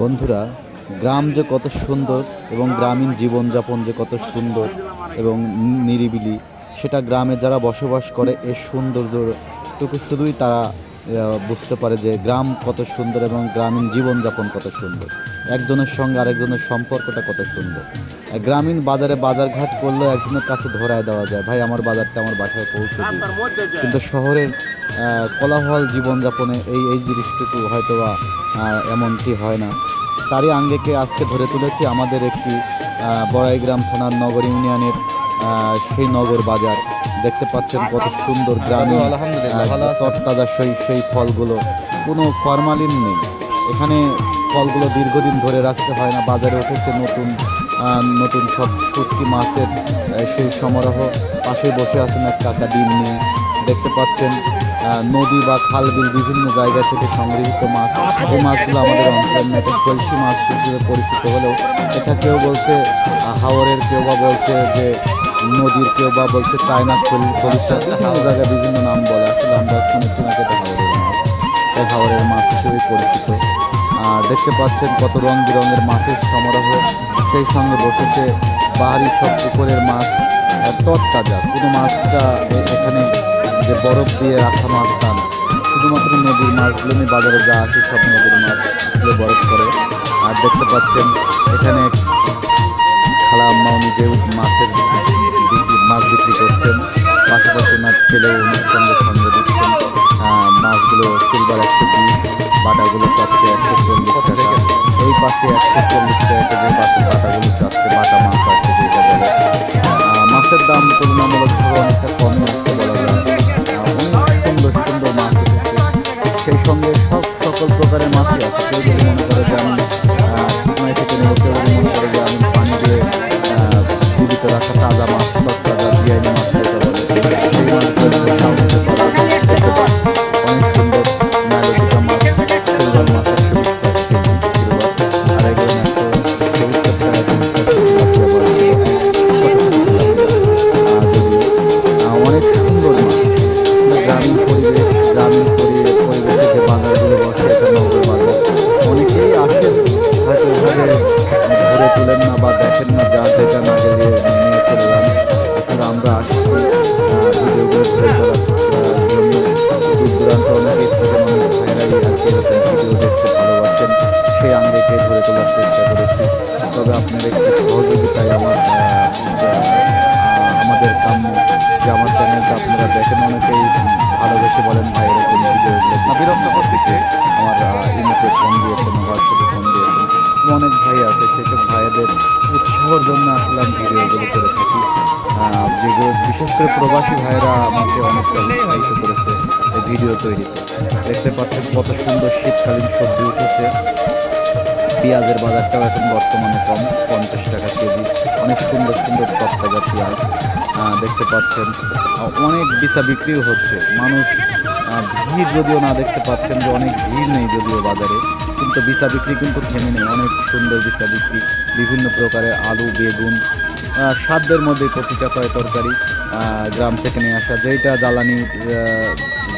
বন্ধুরা, গ্রাম যে কত সুন্দর এবং গ্রামীণ জীবনযাপন যে কত সুন্দর এবং নিরিবিলি, সেটা গ্রামে যারা বসবাস করে, এর সৌন্দর্যটুকু শুধুই তারা বুঝতে পারে যে গ্রাম কত সুন্দর এবং গ্রামীণ জীবনযাপন কত সুন্দর। একজনের সঙ্গে আরেকজনের সম্পর্কটা কত সুন্দর। গ্রামীণ বাজারে বাজারঘাট করলেও একজনের কাছে ধরায় দেওয়া যায় ভাই আমার বাজারটা আমার বাসায় পৌঁছে কিন্তু শহরের কোলাহল জীবনযাপনে এই এই জিনিসটুকু হয়তো বা এমনটি হয় না। তারই আঙ্গেকে আজকে ধরে তুলেছি আমাদের একটি বড়াইগ্রাম থানার নগর ইউনিয়নের সেই নগর বাজার। দেখতে পাচ্ছেন কত সুন্দর গ্রামে আলহামদুলিল্লাহ, তরতাজা সেই সেই ফলগুলো। কোনো ফরমালিন নেই। এখানে ফলগুলো দীর্ঘদিন ধরে রাখতে হয় না বাজারে উঠেছে নতুন নতুন সব শুটকি মাছের সেই সমারোহ। পাশে বসে আছেন এক কাকা ডিম নিয়ে। দেখতে পাচ্ছেন নদী বা খাল বিল বিভিন্ন জায়গা থেকে সংগৃহীত মাছ। এই মাছগুলো আমাদের অঞ্চলের এটা কলসি মাছ হিসেবে পরিচিত হলেও এটা কেউ বলছে হাওরের কেউ বা বলছে যে নদীর কেউ বা বলছে চায়না কলিস্টা বিভিন্ন জায়গায় বিভিন্ন নাম বলে। আসলে আমরা শুনেছি না এটা হাওরের মাছ। তাই হাওরের মাছ হিসেবে পরিচিত। আর দেখতে পাচ্ছেন কত রং বেরঙের মাছের সমারোহ। সেই সঙ্গে বসেছে বাহারি সব পুকুরের মাছ আহ, তরতাজা। কোনো মাছটা এখানে যে বরফ দিয়ে রাখা মাছ তা না। শুধুমাত্র নদীর মাছগুলো নিয়ে বাজারে যা আসে সব নদীর মাছ আসলে বরফ করে। আর দেখতে পাচ্ছেন এখানে খালা আম্মাও নিজেও মাছের মাছ বিক্রি করছেন। পাশাপাশি ওনার ছেলেও ওনার সঙ্গে সঙ্গে দিচ্ছেন মাছগুলো সিলভার একশো বিশ বাটাগুলো চাচ্ছে একশো চল্লিশ টাকা। এই পাশে একশো চল্লিশ টাকা যে পাশে বাটাগুলো চাচ্ছে বাটা মাছ আছে যেটা বলে। মাছের দাম তুলনামূলকভাবে অনেকটা কমই আছে। আপনার একটু সহযোগিতায় আমার আমাদের কাম্য যে আমার চ্যানেলটা আপনারা দেখেন অনেকেই ভালোবেসে বলেন ভাই এরকম ভিডিওগুলো। বিরক্ত করতেছে। আমার ইমেতে ফোন দিয়েছেন হোয়াটসঅ্যাপে ফোন দিয়েছেন। অনেক ভাই আছে সেসব ভাইদের উৎসাহর জন্য আসলে আমি ভিডিওগুলো করে থাকি। যেগুলো বিশেষ করে প্রবাসী ভাইয়েরা আমাকে অনেকটা উৎসাহিত করেছে এই ভিডিও তৈরিতে। দেখতে পাচ্ছেন কত সুন্দর শীতকালীন সবজি উঠেছে। পেঁয়াজের বাজারটাও এখন বর্তমানে কম, পঞ্চাশ টাকা কেজি। অনেক সুন্দর সুন্দর তত্তাজা পেঁয়াজ দেখতে পাচ্ছেন। অনেক বিচা বিক্রিও হচ্ছে। মানুষ ভিড় যদিও না দেখতে পাচ্ছেন যে অনেক ভিড় নেই যদিও বাজারে, কিন্তু বিচা বিক্রি কিন্তু থেমে নেই। অনেক সুন্দর বিচা বিক্রি, বিভিন্ন প্রকারের আলু, বেগুন সাধ্যের মধ্যে প্রতিটা কয় তরকারি গ্রাম থেকে নিয়ে আসা। যেইটা জ্বালানি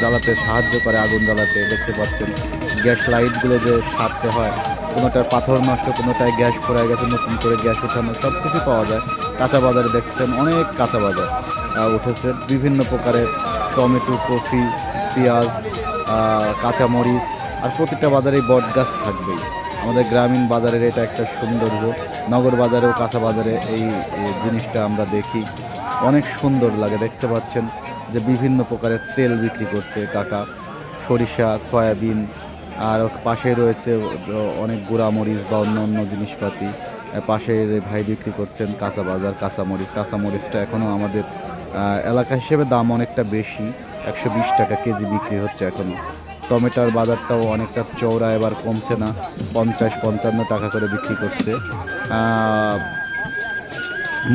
জ্বালাতে সাহায্য করে, আগুন জ্বালাতে, দেখতে পাচ্ছেন। গ্যাস লাইটগুলো যে সারতে হয়, কোনোটার পাথর নষ্ট, কোনোটায় গ্যাস পড়ে গেছে, নতুন করে গ্যাস উঠানো সব কিছু পাওয়া যায়। কাঁচা বাজারে দেখছেন অনেক কাঁচা বাজার উঠেছে বিভিন্ন প্রকারের টমেটো, কফি, পেঁয়াজ কাঁচামরিচ, আর প্রতিটা বাজারেই বট গাছ থাকবেই। আমাদের গ্রামীণ বাজারের এটা একটা সৌন্দর্য। নগর বাজারেও কাঁচা বাজারে এই জিনিসটা আমরা দেখি। অনেক সুন্দর লাগে, দেখতে পাচ্ছেন যে বিভিন্ন প্রকারের তেল বিক্রি করছে কাকা। সরিষা, সয়াবিন আর পাশে রয়েছে অনেক গুঁড়ামরিচ বা অন্য অন্য জিনিসপাতি। পাশে যে ভাই বিক্রি করছেন কাঁচা বাজার, কাঁচামরিচ। কাঁচামরিচটা এখনও আমাদের এলাকা হিসেবে দাম অনেকটা বেশি। একশো বিশ টাকা কেজি বিক্রি হচ্ছে এখনও টমেটোর বাজারটাও অনেকটা চওড়া, এবার কমছে না। পঞ্চাশ, পঞ্চান্ন টাকা করে বিক্রি করছে।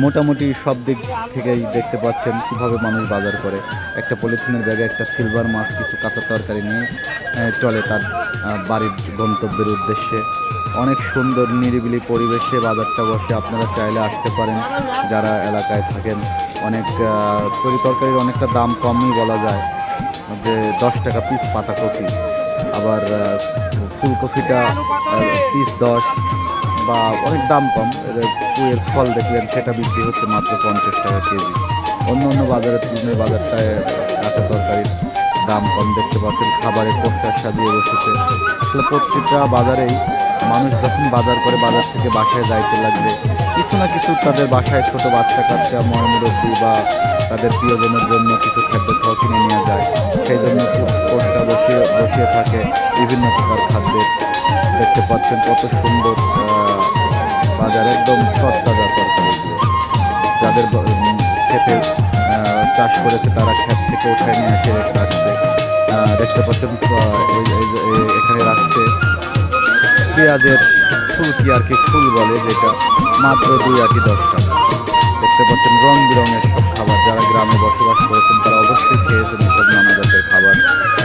মোটামুটি সব দিক থেকেই দেখতে পাচ্ছেন কীভাবে মানুষ বাজার করে। একটা পলিথিনের ব্যাগে একটা সিলভার মাছ কিছু কাঁচা তরকারি নিয়ে চলে তার বাড়ির গন্তব্যের উদ্দেশ্যে। অনেক সুন্দর নিরিবিলি পরিবেশে বাজারটা বসে আপনারা চাইলে আসতে পারেন। যারা এলাকায় থাকেন, অনেক তরি তরকারির অনেকটা দাম কমই বলা যায়। যে দশ টাকা পিস পাতাকপি, আবার ফুলকপিটা পিস দশ বা অনেক দাম কম। এদের পুয়ের ফল দেখলেন, সেটা বিক্রি হচ্ছে মাত্র পঞ্চাশ টাকা কেজি। অন্য অন্য বাজারের তুলনায় বাজারটায় কাঁচা তরকারির দাম কম দেখতে পাচ্ছেন। খাবারের পোস্টার সাজিয়ে বসেছে। আসলে প্রত্যেকটা বাজারেই মানুষ যখন বাজার করে, বাজার থেকে বাসায় যাইতে লাগবে, কিছু না কিছু তাদের বাসায় ছোট বাচ্চা কাচ্চা মরমুরব্বী বা তাদের প্রিয়জনের জন্য কিছু খাদ্য খাওয়া কিনে নিয়ে যায়। সেই জন্য পোস্টটা বসিয়ে বসিয়ে থাকে বিভিন্ন প্রকার খাদ্যের। দেখতে পাচ্ছেন কত সুন্দর বাজার একদম তরতাজা তরকারিগুলো যাদের উম, চাষ করেছে তারা ক্ষেত থেকে উঠে নিয়ে এসে রাখছে। দেখতে পাচ্ছেন এখানে রাখছে পেঁয়াজের ফুলকি আর কি ফুল বলে যেটা মাত্র দুই আটি দশ টাকা। দেখতে পাচ্ছেন রং বেরঙের সব খাবার। যারা গ্রামে বসবাস করেছেন তারা অবশ্যই খেয়েছেন এসব নানা জাতের খাবার।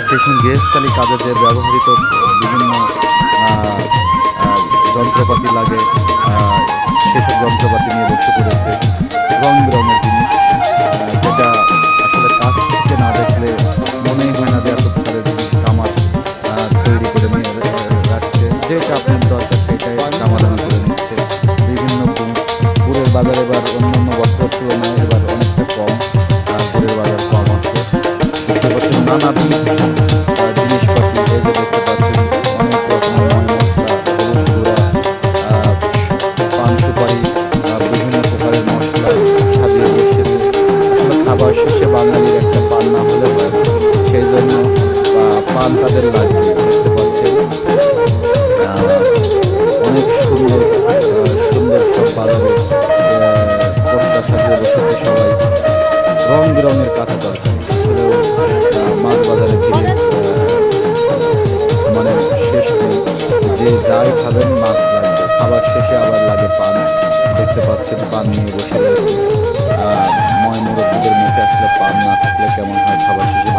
সেই সঙ্গে গৃহস্থালী কাজে যে ব্যবহৃত বিভিন্ন যন্ত্রপাতি লাগে সেসব পান নিয়ে বসে রয়েছে। ময় মুরব্বীদের মুখে পান না থাকলে কেমন হয় খাবার শেষে